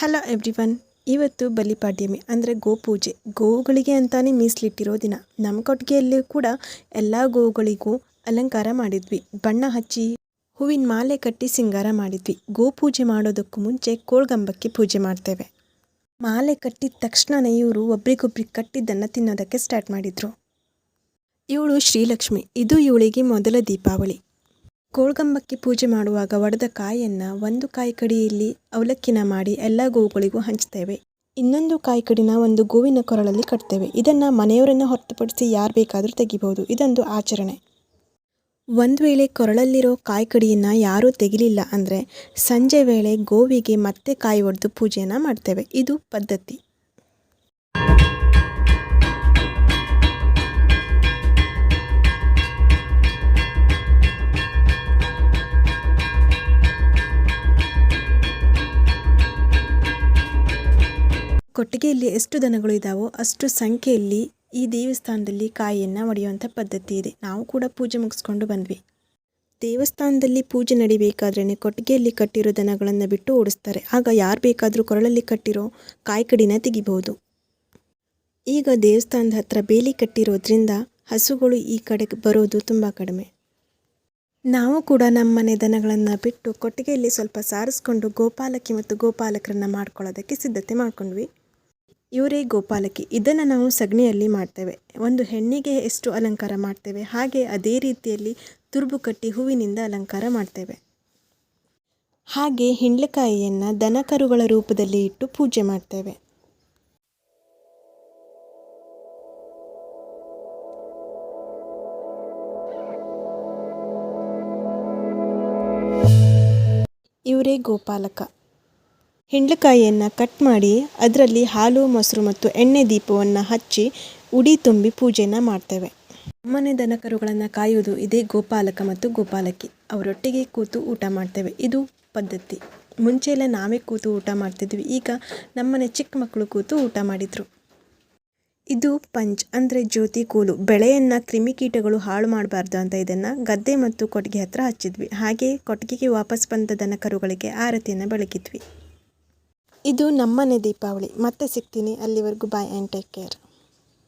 Hello everyone, ಇವತ್ತು ಬಲಿಪಾಡ್ಯಮಿ, ಅಂದರೆ ಗೋಪೂಜೆ, ಗೋವುಗಳಿಗೆ ಅಂತಾನೆ ಮೀಸಲಿಟ್ಟಿರೋ ದಿನ. ನಮ್ಮ ಕೊಟ್ಟಿಗೆಯಲ್ಲಿ ಕೂಡ ಎಲ್ಲ ಗೋವುಗಳಿಗೂ ಅಲಂಕಾರ ಮಾಡಿದ್ವಿ. ಬಣ್ಣ ಹಚ್ಚಿ, ಹೂವಿನ ಮಾಲೆ ಕಟ್ಟಿ ಸಿಂಗಾರ ಮಾಡಿದ್ವಿ. ಗೋಪೂಜೆ ಮಾಡೋದಕ್ಕೂ ಮುಂಚೆ ಕೋಳ್ಗಂಬಕ್ಕೆ ಪೂಜೆ ಮಾಡ್ತೇವೆ. ಮಾಲೆ ಕಟ್ಟಿದ ತಕ್ಷಣನೇ ಇವರು ಒಬ್ರಿಗೊಬ್ರಿಗೆ ಕಟ್ಟಿದ್ದನ್ನು ತಿನ್ನೋದಕ್ಕೆ ಸ್ಟಾರ್ಟ್ ಮಾಡಿದರು. ಇವಳು ಶ್ರೀಲಕ್ಷ್ಮಿ, ಇದು ಇವಳಿಗೆ ಮೊದಲ ದೀಪಾವಳಿ. ಕೋಳ್ಗಂಬಕ್ಕೆ ಪೂಜೆ ಮಾಡುವಾಗ ಒಡೆದ ಕಾಯನ್ನು ಒಂದು ಕಾಯಿ ಕಡಿಯಲ್ಲಿ ಅವಲಕ್ಕಿನ ಮಾಡಿ ಎಲ್ಲ ಗೋವುಗಳಿಗೂ ಹಂಚ್ತೇವೆ. ಇನ್ನೊಂದು ಕಾಯಿ ಕಡಿನ ಒಂದು ಗೋವಿನ ಕೊರಳಲ್ಲಿ ಕಟ್ತೇವೆ. ಇದನ್ನು ಮನೆಯವರನ್ನು ಹೊರತುಪಡಿಸಿ ಯಾರು ಬೇಕಾದರೂ ತೆಗಿಬಹುದು. ಇದೊಂದು ಆಚರಣೆ. ಒಂದು ವೇಳೆ ಕೊರಳಲ್ಲಿರೋ ಕಾಯಿ ಕಡಿಯನ್ನು ಯಾರೂ ತೆಗಿಲಿಲ್ಲ ಅಂದರೆ ಸಂಜೆ ವೇಳೆ ಗೋವಿಗೆ ಮತ್ತೆ ಕಾಯಿ ಒಡೆದು ಪೂಜೆಯನ್ನು ಮಾಡ್ತೇವೆ. ಇದು ಪದ್ಧತಿ. ಕೊಟ್ಟಿಗೆಯಲ್ಲಿ ಎಷ್ಟು ದನಗಳು ಇದ್ದಾವೋ ಅಷ್ಟು ಸಂಖ್ಯೆಯಲ್ಲಿ ಈ ದೇವಸ್ಥಾನದಲ್ಲಿ ಕಾಯಿಯನ್ನು ಒಡೆಯುವಂಥ ಪದ್ಧತಿ ಇದೆ. ನಾವು ಕೂಡ ಪೂಜೆ ಮುಗಿಸ್ಕೊಂಡು ಬಂದ್ವಿ. ದೇವಸ್ಥಾನದಲ್ಲಿ ಪೂಜೆ ನಡಿಬೇಕಾದ್ರೇ ಕೊಟ್ಟಿಗೆಯಲ್ಲಿ ಕಟ್ಟಿರೋ ದನಗಳನ್ನು ಬಿಟ್ಟು ಓಡಿಸ್ತಾರೆ. ಆಗ ಯಾರು ಬೇಕಾದರೂ ಕೊರಳಲ್ಲಿ ಕಟ್ಟಿರೋ ಕಾಯಿ ಕಡಿನ ತೆಗಿಬಹುದು. ಈಗ ದೇವಸ್ಥಾನದ ಹತ್ರ ಬೇಲಿ ಕಟ್ಟಿರೋದ್ರಿಂದ ಹಸುಗಳು ಈ ಕಡೆ ಬರೋದು ತುಂಬ ಕಡಿಮೆ. ನಾವು ಕೂಡ ನಮ್ಮ ಮನೆ ದನಗಳನ್ನು ಬಿಟ್ಟು ಕೊಟ್ಟಿಗೆಯಲ್ಲಿ ಸ್ವಲ್ಪ ಸಾರಿಸ್ಕೊಂಡು ಗೋಪಾಲಕಿ ಮತ್ತು ಗೋಪಾಲಕರನ್ನು ಮಾಡ್ಕೊಳ್ಳೋದಕ್ಕೆ ಸಿದ್ಧತೆ ಮಾಡ್ಕೊಂಡ್ವಿ. ಇವರೇ ಗೋಪಾಲಕಿ. ಇದನ್ನು ನಾವು ಸಗಣಿಯಲ್ಲಿ ಮಾಡ್ತೇವೆ. ಒಂದು ಹೆಣ್ಣಿಗೆ ಎಷ್ಟು ಅಲಂಕಾರ ಮಾಡ್ತೇವೆ, ಹಾಗೆ ಅದೇ ರೀತಿಯಲ್ಲಿ ತುರುಬು ಕಟ್ಟಿ ಹೂವಿನಿಂದ ಅಲಂಕಾರ ಮಾಡ್ತೇವೆ. ಹಾಗೆ ಹಿಂಡ್ಲಕಾಯಿಯನ್ನು ದನಕರುಗಳ ರೂಪದಲ್ಲಿ ಇಟ್ಟು ಪೂಜೆ ಮಾಡ್ತೇವೆ. ಇವರೇ ಗೋಪಾಲಕ. ಹಿಂಡ್ಲಕಾಯಿಯನ್ನು ಕಟ್ ಮಾಡಿ ಅದರಲ್ಲಿ ಹಾಲು, ಮೊಸರು ಮತ್ತು ಎಣ್ಣೆ ದೀಪವನ್ನು ಹಚ್ಚಿ ಉಡಿ ತುಂಬಿ ಪೂಜೆಯನ್ನು ಮಾಡ್ತೇವೆ. ಮನೆ ದನಕರುಗಳನ್ನು ಕಾಯುವುದು ಇದೇ ಗೋಪಾಲಕ ಮತ್ತು ಗೋಪಾಲಕಿ. ಅವರೊಟ್ಟಿಗೆ ಕೂತು ಊಟ ಮಾಡ್ತೇವೆ. ಇದು ಪದ್ಧತಿ. ಮುಂಚೆ ಎಲ್ಲ ನಾವೇ ಕೂತು ಊಟ ಮಾಡ್ತಿದ್ವಿ. ಈಗ ನಮ್ಮನೆ ಚಿಕ್ಕ ಮಕ್ಕಳು ಕೂತು ಊಟ ಮಾಡಿದರು. ಇದು ಪಂಚ್, ಅಂದರೆ ಜ್ಯೋತಿ ಕೂಲು. ಬೆಳೆಯನ್ನು ಕ್ರಿಮಿಕೀಟಗಳು ಹಾಳು ಮಾಡಬಾರ್ದು ಅಂತ ಇದನ್ನು ಗದ್ದೆ ಮತ್ತು ಕೊಟ್ಟಿಗೆ ಹತ್ರ ಹಚ್ಚಿದ್ವಿ. ಹಾಗೆ ಕೊಟ್ಟಿಗೆಗೆ ವಾಪಸ್ ಬಂದ ದನ ಕರುಗಳಿಗೆ ಆರತಿಯನ್ನು ಬೆಳಗಿದ್ವಿ. ಇದು ನಮ್ಮನೆ ದೀಪಾವಳಿ. ಮತ್ತೆ ಸಿಗ್ತೀನಿ. ಅಲ್ಲಿವರೆಗೂ ಬಾಯ್ ಆ್ಯಂಡ್ ಟೇಕ್ ಕೇರ್